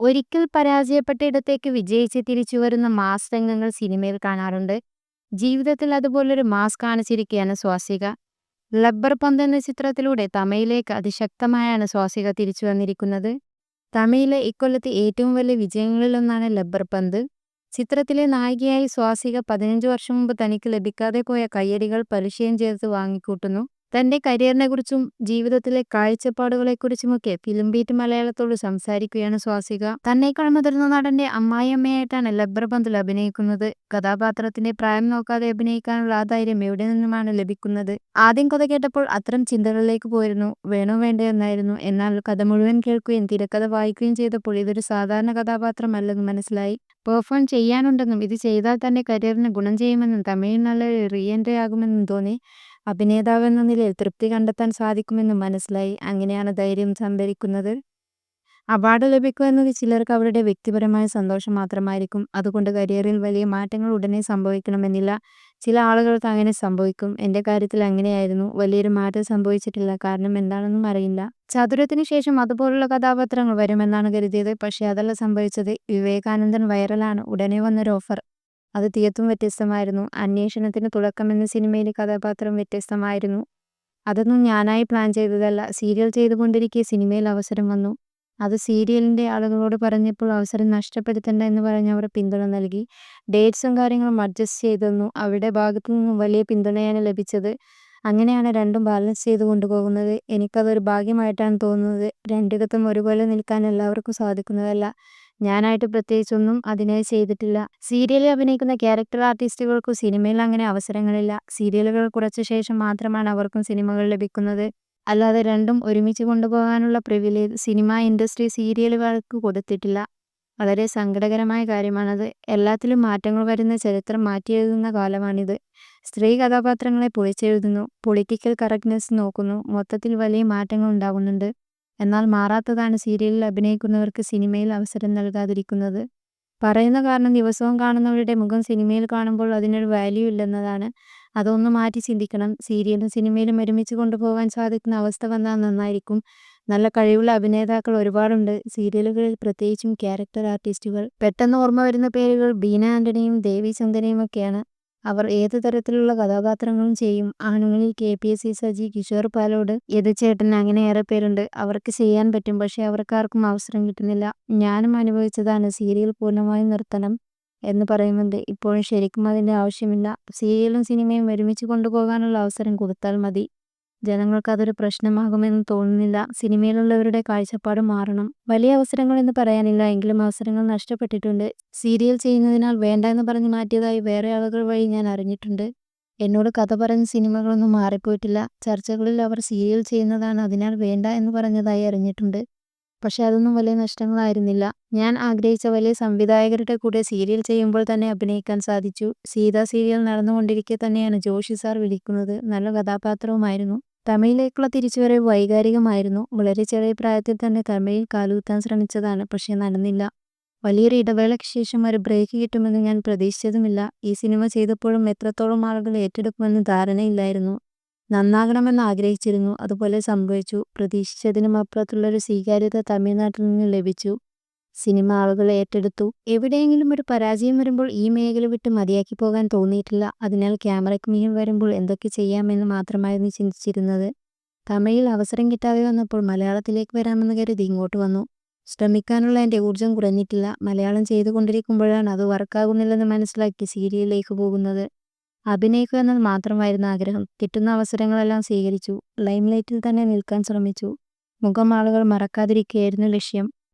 ഒരിക്കൽ പരാജയപ്പെട്ട ഇടത്തേക്ക് വിജയിച്ച് തിരിച്ചു വരുന്ന മാസ് രംഗങ്ങൾ സിനിമയിൽ കാണാറുണ്ട്. ജീവിതത്തിൽ അതുപോലൊരു മാസ് കാണിച്ചിരിക്കുകയാണ് സ്വാസിക. ലബ്ബർ പന്ത് എന്ന ചിത്രത്തിലൂടെ തമിഴിലേക്ക് അതിശക്തമായാണ് സ്വാസിക തിരിച്ചു വന്നിരിക്കുന്നത്. തമിഴിലെ ഇക്കൊല്ലത്തെ ഏറ്റവും വലിയ വിജയങ്ങളിലൊന്നാണ് ലബ്ബർ പന്ത്. ചിത്രത്തിലെ നായികയായി സ്വാസിക പതിനഞ്ച് വർഷം മുമ്പ് തനിക്ക് ലഭിക്കാതെ പോയ കയ്യടികൾ പരിശയം ചേർത്ത് വാങ്ങിക്കൂട്ടുന്നു. തന്റെ കരിയറിനെക്കുറിച്ചും ജീവിതത്തിലെ കാഴ്ചപ്പാടുകളെക്കുറിച്ചുമൊക്കെ ഫിലിം ബീറ്റ് മലയാളത്തോട് സംസാരിക്കുകയാണ് സ്വാസിക. തന്നേക്കാൾ മുതിർന്ന നടന്റെ അമ്മായിയമ്മയായിട്ടാണ് ലബ്ബർ പന്തിൽ അഭിനയിക്കുന്നത്. കഥാപാത്രത്തിന്റെ പ്രായം നോക്കാതെ അഭിനയിക്കാനുള്ള ആ ധൈര്യം എവിടെ നിന്നുമാണ് ലഭിക്കുന്നത്? ആദ്യം കഥ കേട്ടപ്പോൾ അത്തരം ചിന്തകളിലേക്ക് പോയിരുന്നു. വേണോ വേണ്ടോ എന്നായിരുന്നു. എന്നാൽ കഥ മുഴുവൻ കേൾക്കുകയും തിരക്കഥ വായിക്കുകയും ചെയ്തപ്പോൾ ഇതൊരു സാധാരണ കഥാപാത്രമല്ലെന്ന് മനസ്സിലായി. പെർഫോം ചെയ്യാനുണ്ടെന്നും ഇത് ചെയ്താൽ തന്റെ കരിയറിന് ഗുണം ചെയ്യുമെന്നും തമിഴിൽ നല്ലൊരു റീ എൻട്രി ആകുമെന്നും തോന്നി. അഭിനേതാവെന്ന നിലയിൽ തൃപ്തി കണ്ടെത്താൻ സാധിക്കുമെന്ന് മനസ്സിലായി. അങ്ങനെയാണ് ധൈര്യം സംഭരിക്കുന്നത്. അവാർഡ് ലഭിക്കുക എന്നത് ചിലർക്ക് അവരുടെ വ്യക്തിപരമായ സന്തോഷം മാത്രമായിരിക്കും. അതുകൊണ്ട് കരിയറിൽ വലിയ മാറ്റങ്ങൾ ഉടനെ സംഭവിക്കണമെന്നില്ല. ചില ആളുകൾക്ക് അങ്ങനെ സംഭവിക്കും. എന്റെ കാര്യത്തിൽ അങ്ങനെയായിരുന്നു. വലിയൊരു മാറ്റം സംഭവിച്ചിട്ടില്ല. കാരണം എന്താണെന്നും അറിയില്ല. ചതുരത്തിന് ശേഷം അതുപോലുള്ള കഥാപാത്രങ്ങൾ വരുമെന്നാണ് കരുതിയത്. പക്ഷേ അതല്ല സംഭവിച്ചത്. വിവേകാനന്ദൻ വൈറലാണ് ഉടനെ വന്നൊരു ഓഫർ അത് തീർത്തും വ്യത്യസ്തമായിരുന്നു. അന്വേഷണത്തിന് തുടക്കം എന്ന സിനിമയിലെ കഥാപാത്രം വ്യത്യസ്തമായിരുന്നു. അതൊന്നും ഞാനായി പ്ലാൻ ചെയ്തതല്ല. സീരിയൽ ചെയ്തുകൊണ്ടിരിക്കെ സിനിമയിൽ അവസരം വന്നു. അത് സീരിയലിന്റെ ആളുകളോട് പറഞ്ഞപ്പോൾ അവസരം നഷ്ടപ്പെടുത്തണ്ട എന്ന് പറഞ്ഞ് അവർ പിന്തുണ നൽകി. ഡേറ്റ്സും കാര്യങ്ങളും അഡ്ജസ്റ്റ് ചെയ്തെന്നു അവരുടെ ഭാഗത്തു നിന്നും വലിയ പിന്തുണയാണ് ലഭിച്ചത്. അങ്ങനെയാണ് രണ്ടും ബാലൻസ് ചെയ്ത് കൊണ്ടുപോകുന്നത്. എനിക്കതൊരു ഭാഗ്യമായിട്ടാണ് തോന്നുന്നത്. രണ്ടിടത്തും ഒരുപോലെ നിൽക്കാൻ എല്ലാവർക്കും സാധിക്കുന്നതല്ല. ഞാനായിട്ട് പ്രത്യേകിച്ചൊന്നും അതിനെ ചെയ്തിട്ടില്ല. സീരിയലിൽ അഭിനയിക്കുന്ന ക്യാരക്ടർ ആർട്ടിസ്റ്റുകൾക്കും സിനിമയിൽ അങ്ങനെ അവസരങ്ങളില്ല. സീരിയലുകൾ കുറച്ച ശേഷം മാത്രമാണ് അവർക്കും സിനിമകൾ ലഭിക്കുന്നത്. അല്ലാതെ രണ്ടും ഒരുമിച്ച് കൊണ്ടുപോകാനുള്ള പ്രിവിലേജ് സിനിമ ഇൻഡസ്ട്രി സീരിയലുകൾക്ക് കൊടുത്തിട്ടില്ല. വളരെ സങ്കടകരമായ കാര്യമാണത്. എല്ലാത്തിലും മാറ്റങ്ങൾ വരുന്ന ചരിത്രം മാറ്റിയെഴുതുന്ന കാലമാണിത്. സ്ത്രീ കഥാപാത്രങ്ങളെ പൊളിച്ചെഴുതുന്നു. പൊളിറ്റിക്കൽ കറക്റ്റ്നെസ് നോക്കുന്നു. മൊത്തത്തിൽ വലിയ മാറ്റങ്ങൾ ഉണ്ടാകുന്നുണ്ട്. എന്നാൽ മാറാത്തതാണ് സീരിയലിൽ അഭിനയിക്കുന്നവർക്ക് സിനിമയിൽ അവസരം നൽകാതിരിക്കുന്നത്. പറയുന്ന കാരണം ദിവസവും കാണുന്നവരുടെ മുഖം സിനിമയിൽ കാണുമ്പോൾ അതിനൊരു വാല്യൂ ഇല്ലെന്നതാണ്. അതൊന്ന് മാറ്റി ചിന്തിക്കണം. സീരിയലും സിനിമയിലും ഒരുമിച്ച് കൊണ്ടുപോകാൻ സാധിക്കുന്ന അവസ്ഥ വന്നാൽ നന്നായിരിക്കും. നല്ല കഴിവുള്ള അഭിനേതാക്കൾ ഒരുപാടുണ്ട്. സീരിയലുകളിൽ പ്രത്യേകിച്ചും ക്യാരക്ടർ ആർട്ടിസ്റ്റുകൾ പെട്ടെന്ന് ഓർമ്മ വരുന്ന പേരുകൾ ബീന ആന്റണിയും ദേവി ചന്ദനയും ഒക്കെയാണ്. അവർ ഏത് തരത്തിലുള്ള കഥാപാത്രങ്ങളും ചെയ്യും. ആണുങ്ങളിൽ K. P. S. C. Saji Kishore Palode യദുചേട്ടൻ അങ്ങനെ ഏറെ പേരുണ്ട്. അവർക്ക് ചെയ്യാൻ പറ്റും. പക്ഷേ അവർക്കാർക്കും അവസരം കിട്ടുന്നില്ല. ഞാനും അനുഭവിച്ചതാണ് സീരിയൽ പൂർണമായും നിർത്തണം എന്ന് പറയുന്നുണ്ട്. ഇപ്പോഴും ശരിക്കും അതിന്റെ ആവശ്യമില്ല. സീരിയലും സിനിമയും ഒരുമിച്ച് കൊണ്ടുപോകാനുള്ള അവസരം കൊടുത്താൽ മതി. ജനങ്ങൾക്ക് അതൊരു പ്രശ്നമാകുമെന്ന് തോന്നുന്നില്ല. സിനിമയിലുള്ളവരുടെ കാഴ്ചപ്പാട് മാറണം. വലിയ അവസരങ്ങൾ എന്ന് പറയാനില്ല. എങ്കിലും അവസരങ്ങൾ നഷ്ടപ്പെട്ടിട്ടുണ്ട്. സീരിയൽ ചെയ്യുന്നതിനാൽ വേണ്ട എന്ന് പറഞ്ഞ് മാറ്റിയതായി വേറെ ആളുകൾ വഴി ഞാൻ അറിഞ്ഞിട്ടുണ്ട്. എന്നോട് കഥ പറഞ്ഞ സിനിമകളൊന്നും മാറിപ്പോയിട്ടില്ല. ചർച്ചകളിൽ അവർ സീരിയൽ ചെയ്യുന്നതാണ് അതിനാൽ വേണ്ട എന്ന് പറഞ്ഞതായി അറിഞ്ഞിട്ടുണ്ട്. പക്ഷെ അതൊന്നും വലിയ നഷ്ടങ്ങളായിരുന്നില്ല. ഞാൻ ആഗ്രഹിച്ച വലിയ സംവിധായകരുടെ കൂടെ സീരിയൽ ചെയ്യുമ്പോൾ തന്നെ അഭിനയിക്കാൻ സാധിച്ചു. സീത സീരിയൽ നടന്നുകൊണ്ടിരിക്കെ തന്നെയാണ് ജോഷി സാർ വിളിക്കുന്നത്. നല്ല കഥാപാത്രവുമായിരുന്നു. തമിഴിലേക്കുള്ള തിരിച്ചുവരവ് വൈകാരികമായിരുന്നു. വളരെ ചെറിയ പ്രായത്തിൽ തന്നെ തമിഴിൽ കാലുകുത്താൻ ശ്രമിച്ചതാണ് പക്ഷേ നടന്നില്ല. വലിയൊരു ഇടവേളയ്ക്ക് ശേഷം ഒരു ബ്രേക്ക് കിട്ടുമെന്ന് ഞാൻ പ്രതീക്ഷിച്ചതുമില്ല. ഈ സിനിമ ചെയ്തപ്പോഴും എത്രത്തോളം ആളുകൾ ഏറ്റെടുക്കുമെന്ന് ധാരണയില്ലായിരുന്നു. നന്നാകണമെന്ന് ആഗ്രഹിച്ചിരുന്നു. അതുപോലെ സംഭവിച്ചു. പ്രതീക്ഷിച്ചതിനും അപ്പുറത്തുള്ളൊരു സ്വീകാര്യത തമിഴ്നാട്ടിൽ നിന്ന് ലഭിച്ചു. സിനിമ ആളുകൾ ഏറ്റെടുത്തു. എവിടെയെങ്കിലും ഒരു പരാജയം വരുമ്പോൾ ഈ മേഖല വിട്ട് മതിയാക്കി പോകാൻ തോന്നിയിട്ടില്ല. അതിനാൽ ക്യാമറയ്ക്ക് മീൻ വരുമ്പോൾ എന്തൊക്കെ ചെയ്യാമെന്ന് മാത്രമായിരുന്നു ചിന്തിച്ചിരുന്നത്. തമിഴിൽ അവസരം കിട്ടാതെ വന്നപ്പോൾ മലയാളത്തിലേക്ക് വരാമെന്ന് കരുതി ഇങ്ങോട്ട് വന്നു. ശ്രമിക്കാനുള്ള എന്റെ ഊർജം കുറഞ്ഞിട്ടില്ല. മലയാളം ചെയ്തുകൊണ്ടിരിക്കുമ്പോഴാണ് അത് വർക്കാകുന്നില്ലെന്ന് മനസ്സിലാക്കി സീരിയലിലേക്ക് പോകുന്നത്. അഭിനയിക്കുക എന്നത് മാത്രമായിരുന്നു ആഗ്രഹം. കിട്ടുന്ന അവസരങ്ങളെല്ലാം സ്വീകരിച്ചു. ലൈംലൈറ്റിൽ തന്നെ നിൽക്കാൻ ശ്രമിച്ചു. മുഖം ആളുകൾ മറക്കാതിരിക്കുകയായിരുന്നു ലക്ഷ്യം.